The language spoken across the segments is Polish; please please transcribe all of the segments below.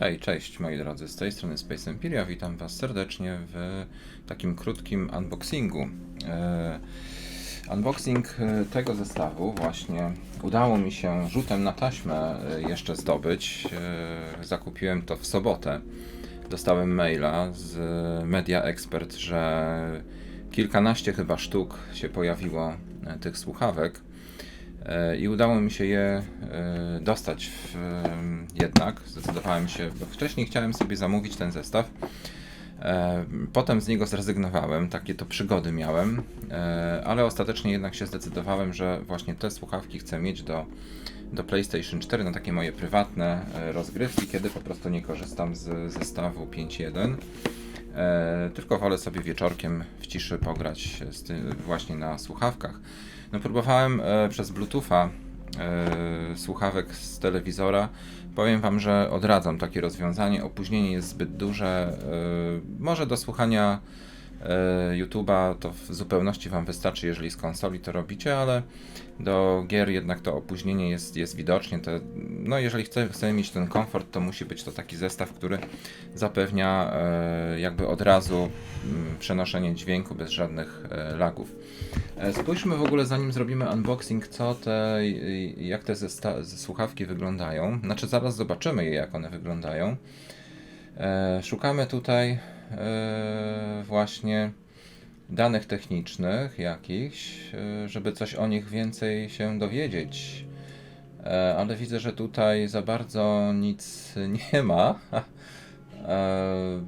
Hej, cześć moi drodzy, z tej strony Space Empiria, witam was serdecznie w takim krótkim unboxingu. E, unboxing e, tego zestawu właśnie udało mi się rzutem na taśmę e, jeszcze zdobyć. Zakupiłem to w sobotę. Dostałem maila z Media Expert, że kilkanaście chyba sztuk się pojawiło tych słuchawek. E, I udało mi się je e, dostać jednak. Zdecydowałem się, bo wcześniej chciałem sobie zamówić ten zestaw. E, Potem z niego zrezygnowałem, takie to przygody miałem, ale ostatecznie jednak się zdecydowałem, że właśnie te słuchawki chcę mieć do, do PlayStation 4 na takie moje prywatne rozgrywki, kiedy po prostu nie korzystam z zestawu 5.1. E, tylko wolę sobie wieczorkiem w ciszy pograć właśnie na słuchawkach. No próbowałem e, przez Bluetootha e, słuchawek z telewizora. Powiem Wam, że odradzam takie rozwiązanie. Opóźnienie jest zbyt duże. E, może do słuchania YouTube'a to w zupełności Wam wystarczy, jeżeli z konsoli to robicie, ale do gier jednak to opóźnienie jest, jest widocznie. Te, no jeżeli chce, chcemy mieć ten komfort, to musi być to taki zestaw, który zapewnia e, jakby od razu mm, przenoszenie dźwięku bez żadnych e, lagów. E, Spójrzmy w ogóle, zanim zrobimy unboxing, co te, jak te zesta- słuchawki wyglądają. Znaczy, zaraz zobaczymy je, jak one wyglądają. E, szukamy tutaj e, właśnie danych technicznych jakichś, e, żeby coś o nich więcej się dowiedzieć. E, ale widzę, że tutaj za bardzo nic nie ma. E,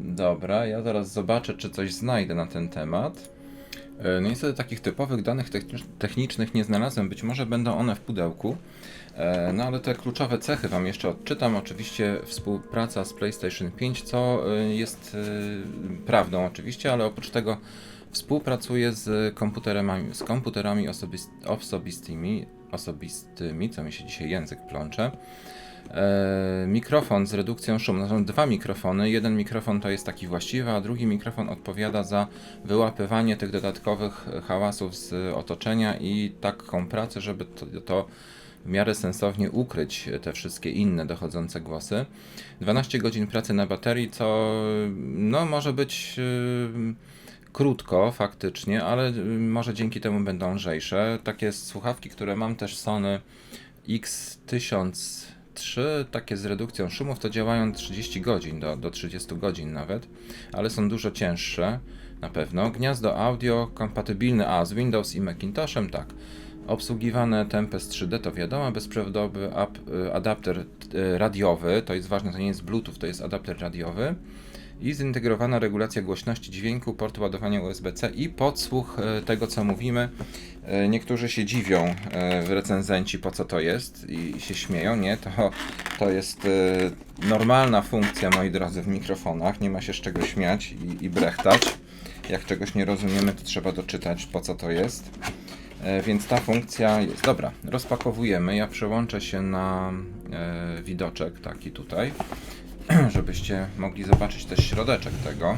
dobra, ja zaraz zobaczę, czy coś znajdę na ten temat. E, No niestety takich typowych danych technicz- technicznych nie znalazłem, być może będą one w pudełku. E, No ale te kluczowe cechy Wam jeszcze odczytam. Oczywiście współpraca z PlayStation 5, co e, jest prawdą oczywiście, ale oprócz tego współpracuje z komputerami, z komputerami osobis- osobistymi, osobistymi, co mi się dzisiaj język plącze. E, mikrofon z redukcją szumu. No, są dwa mikrofony. Jeden mikrofon to jest taki właściwy, a drugi mikrofon odpowiada za wyłapywanie tych dodatkowych hałasów z otoczenia i taką pracę, żeby to, to w miarę sensownie ukryć te wszystkie inne dochodzące głosy. 12 godzin pracy na baterii, co no, może być yy, krótko faktycznie, ale yy, może dzięki temu będą lżejsze. Takie słuchawki, które mam też Sony X1003, takie z redukcją szumów, to działają 30 godzin, do, do 30 godzin nawet, ale są dużo cięższe na pewno. Gniazdo audio kompatybilne a z Windows i Macintoshem, tak. Obsługiwane Tempest 3D to wiadomo, bezprzewodowy y, adapter y, radiowy, to jest ważne, to nie jest Bluetooth, to jest adapter radiowy i zintegrowana regulacja głośności dźwięku, port ładowania USB-C i podsłuch e, tego, co mówimy. E, Niektórzy się dziwią, e, recenzenci, po co to jest i się śmieją. Nie, to, to jest normalna funkcja, moi drodzy, w mikrofonach. Nie ma się z czego śmiać i, i brechtać. Jak czegoś nie rozumiemy, to trzeba doczytać, po co to jest. Więc ta funkcja jest. Dobra, rozpakowujemy. Ja przełączę się na widoczek taki tutaj, żebyście mogli zobaczyć też środeczek tego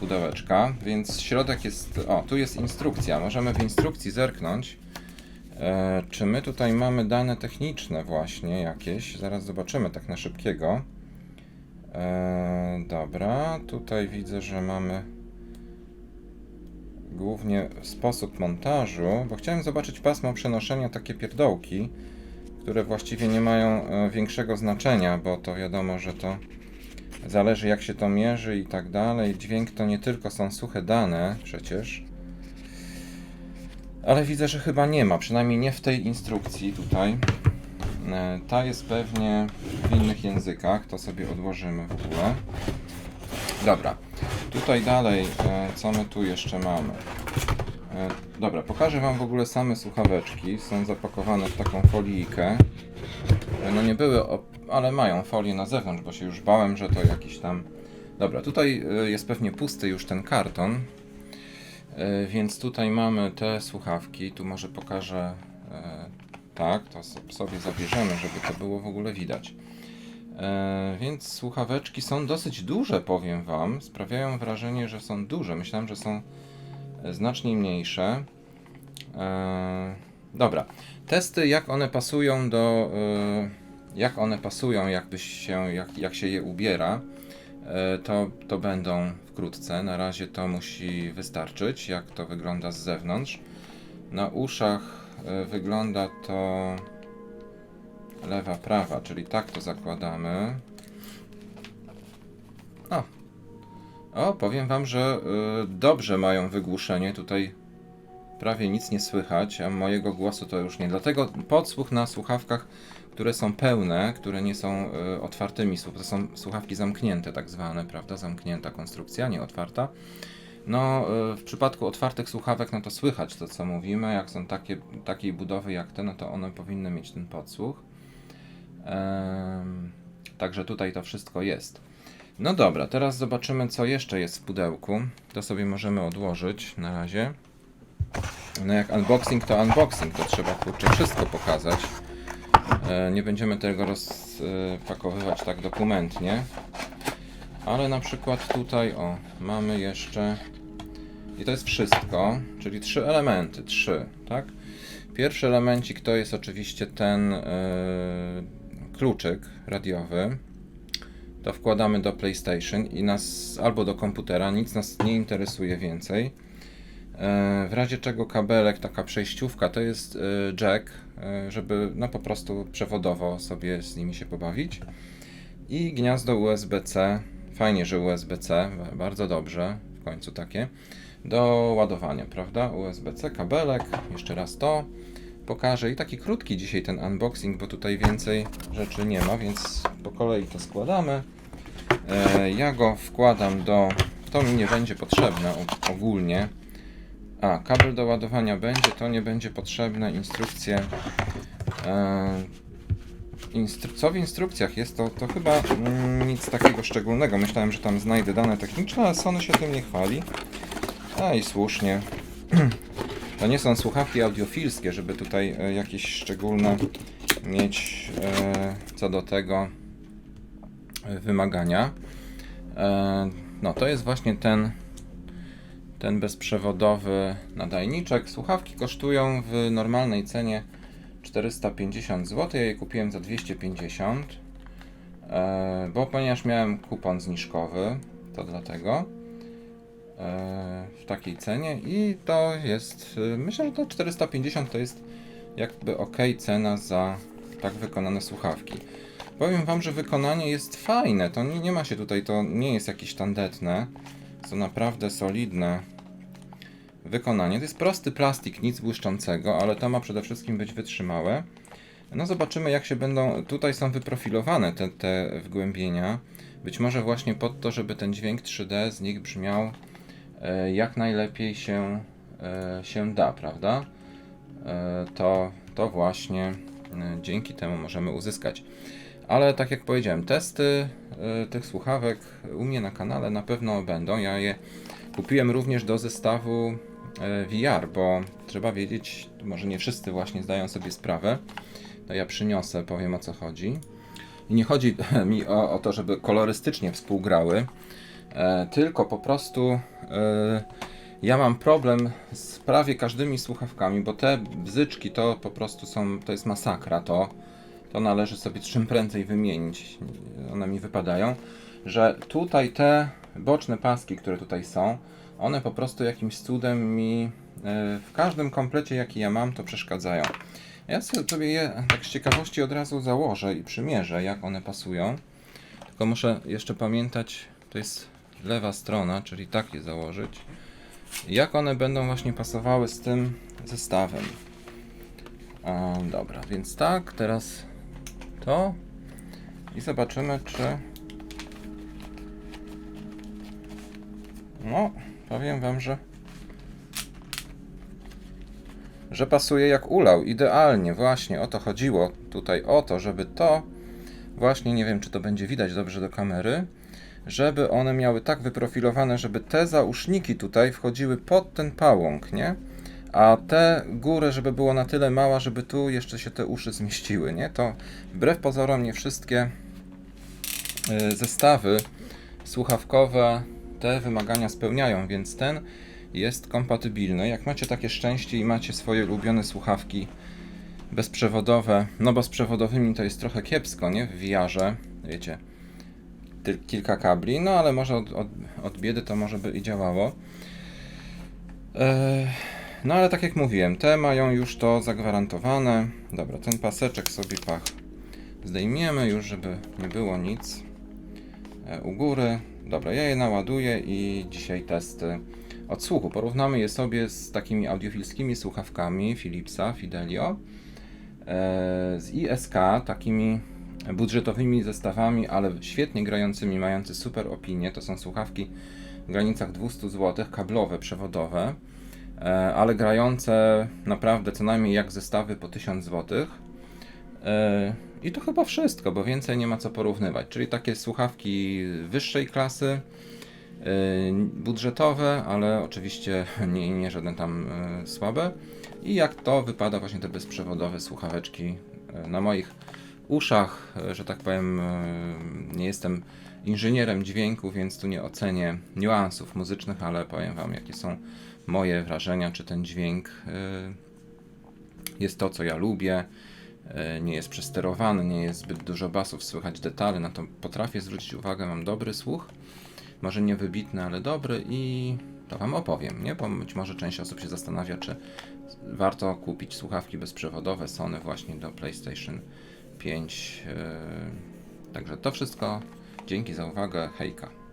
pudełeczka. Więc środek jest. O, tu jest instrukcja. Możemy w instrukcji zerknąć. E, czy my tutaj mamy dane techniczne właśnie jakieś? Zaraz zobaczymy tak na szybkiego. E, dobra, tutaj widzę, że mamy głównie sposób montażu, bo chciałem zobaczyć pasmo przenoszenia, takie pierdołki, które właściwie nie mają e, większego znaczenia, bo to wiadomo, że to zależy jak się to mierzy i tak dalej. Dźwięk to nie tylko są suche dane przecież. Ale widzę, że chyba nie ma, przynajmniej nie w tej instrukcji tutaj. E, Ta jest pewnie w innych językach, to sobie odłożymy w ogóle. Dobra, tutaj dalej, e, co my tu jeszcze mamy? E, Dobra, pokażę Wam w ogóle same słuchaweczki. Są zapakowane w taką folijkę. E, No nie były, ale mają folię na zewnątrz, bo się już bałem, że to jakiś tam. Dobra, tutaj e, jest pewnie pusty już ten karton. Więc tutaj mamy te słuchawki. Tu może pokażę. Tak, to so- sobie zabierzemy, żeby to było w ogóle widać. Więc słuchaweczki są dosyć duże, powiem Wam. Sprawiają wrażenie, że są duże. Myślałem, że są znacznie mniejsze. E, dobra. Testy, jak one pasują do jak one pasują, jakbyś się, jak, jak się je ubiera, e, to, to będą wkrótce. Na razie to musi wystarczyć, jak to wygląda z zewnątrz. Na uszach e, wygląda to lewa, prawa, czyli tak to zakładamy. O, o powiem Wam, że y, dobrze mają wygłuszenie. Tutaj prawie nic nie słychać, a mojego głosu to już nie. Dlatego podsłuch na słuchawkach, które są pełne, które nie są y, otwartymi, to są słuchawki zamknięte, tak zwane, prawda? Zamknięta konstrukcja, nie otwarta. No, y, w przypadku otwartych słuchawek, no to słychać to, co mówimy. Jak są takie, takiej budowy jak te, no to one powinny mieć ten podsłuch. Także tutaj to wszystko jest. No dobra, teraz zobaczymy, co jeszcze jest w pudełku. To sobie możemy odłożyć na razie. No jak unboxing to unboxing, to trzeba kurczę wszystko pokazać. E, nie będziemy tego rozpakowywać tak dokumentnie. Ale na przykład tutaj, o, mamy jeszcze... I to jest wszystko, czyli trzy elementy, trzy, tak? Pierwszy elemencik to jest oczywiście ten e, kluczyk radiowy. To wkładamy do PlayStation i nas albo do komputera, nic nas nie interesuje więcej. E, W razie czego kabelek, taka przejściówka, to jest e, jack, e, żeby no po prostu przewodowo sobie z nimi się pobawić. I gniazdo USB-C, fajnie, że USB-C, ba- bardzo dobrze, w końcu takie, do ładowania, prawda? USB-C, kabelek, jeszcze raz to pokażę. I taki krótki dzisiaj ten unboxing, bo tutaj więcej rzeczy nie ma, więc po kolei to składamy. E, Ja go wkładam do. To mi nie będzie potrzebne ogólnie. A, kabel do ładowania będzie, to nie będzie potrzebne. Instrukcje. E, co w instrukcjach jest, to, to chyba mm, nic takiego szczególnego. Myślałem, że tam znajdę dane techniczne, ale Sony się tym nie chwali. A i słusznie. To nie są słuchawki audiofilskie, żeby tutaj e, jakieś szczególne mieć co do tego wymagania. E, no to jest właśnie ten ten bezprzewodowy nadajniczek. Słuchawki kosztują w normalnej cenie 450 zł. Ja je kupiłem za 250, e, bo ponieważ miałem kupon zniżkowy, to dlatego e, w takiej cenie i to jest, myślę, że to 450 to jest jakby ok cena za tak wykonane słuchawki. Powiem Wam, że wykonanie jest fajne, to nie, nie ma się tutaj, to nie jest jakieś tandetne, to naprawdę solidne wykonanie. To jest prosty plastik, nic błyszczącego, ale to ma przede wszystkim być wytrzymałe. No zobaczymy jak się będą, tutaj są wyprofilowane te, te wgłębienia, być może właśnie pod to, żeby ten dźwięk 3D z nich brzmiał e, jak najlepiej się, e, się da, prawda? E, to, to właśnie e, dzięki temu możemy uzyskać. Ale tak jak powiedziałem, testy e, tych słuchawek u mnie na kanale na pewno będą. Ja je kupiłem również do zestawu e, VR, bo trzeba wiedzieć, może nie wszyscy właśnie zdają sobie sprawę. To ja przyniosę, powiem o co chodzi. I nie chodzi mi o, o to, żeby kolorystycznie współgrały, e, tylko po prostu ja mam problem z prawie każdymi słuchawkami, bo te bzyczki to po prostu są, to jest masakra, to, to należy sobie czym prędzej wymienić, one mi wypadają, że tutaj te boczne paski, które tutaj są, one po prostu jakimś cudem mi e, w każdym komplecie jaki ja mam to przeszkadzają. Ja sobie je tak z ciekawości od razu założę i przymierzę jak one pasują. Tylko muszę jeszcze pamiętać, to jest lewa strona, czyli tak je założyć. Jak one będą właśnie pasowały z tym zestawem. A, dobra, więc tak, teraz to i zobaczymy czy no, powiem wam, że że pasuje jak ulał, idealnie, właśnie o to chodziło tutaj, o to, żeby to, właśnie nie wiem czy to będzie widać dobrze do kamery, żeby one miały tak wyprofilowane, żeby te zauszniki tutaj wchodziły pod ten pałąk, nie? A te góry, żeby było na tyle mała, żeby tu jeszcze się te uszy zmieściły, nie? To wbrew pozorom nie wszystkie y, zestawy słuchawkowe te wymagania spełniają, więc ten jest kompatybilny. Jak macie takie szczęście i macie swoje ulubione słuchawki bezprzewodowe, no bo z przewodowymi to jest trochę kiepsko, nie? W VR-ze, wiecie, kilka kabli, no ale może od, od, od biedy to może by i działało. Eee, no ale tak jak mówiłem, te mają już to zagwarantowane. Dobra, ten paseczek sobie pach zdejmiemy już, żeby nie było nic e, u góry. Dobra, ja je naładuję i dzisiaj testy odsłuchu. Porównamy je sobie z takimi audiofilskimi słuchawkami Philipsa Fidelio e, z ISK, takimi budżetowymi zestawami, ale świetnie grającymi, mający super opinię. To są słuchawki w granicach 200 zł, kablowe, przewodowe, ale grające naprawdę co najmniej jak zestawy po 1000 zł. E, I to chyba wszystko, bo więcej nie ma co porównywać. Czyli takie słuchawki wyższej klasy, e, budżetowe, ale oczywiście nie, nie żadne tam e, słabe. I jak to wypada właśnie te bezprzewodowe słuchaweczki e, na moich uszach, e, że tak powiem, e, nie jestem inżynierem dźwięku, więc tu nie ocenię niuansów muzycznych, ale powiem Wam, jakie są moje wrażenia, czy ten dźwięk e, jest to, co ja lubię, e, nie jest przesterowany, nie jest zbyt dużo basów, słychać detale, na to potrafię zwrócić uwagę, mam dobry słuch, może nie wybitny, ale dobry i to Wam opowiem, nie? Bo być może część osób się zastanawia, czy warto kupić słuchawki bezprzewodowe Sony właśnie do PlayStation 5. e, Także to wszystko. Dzięki za uwagę. Hejka.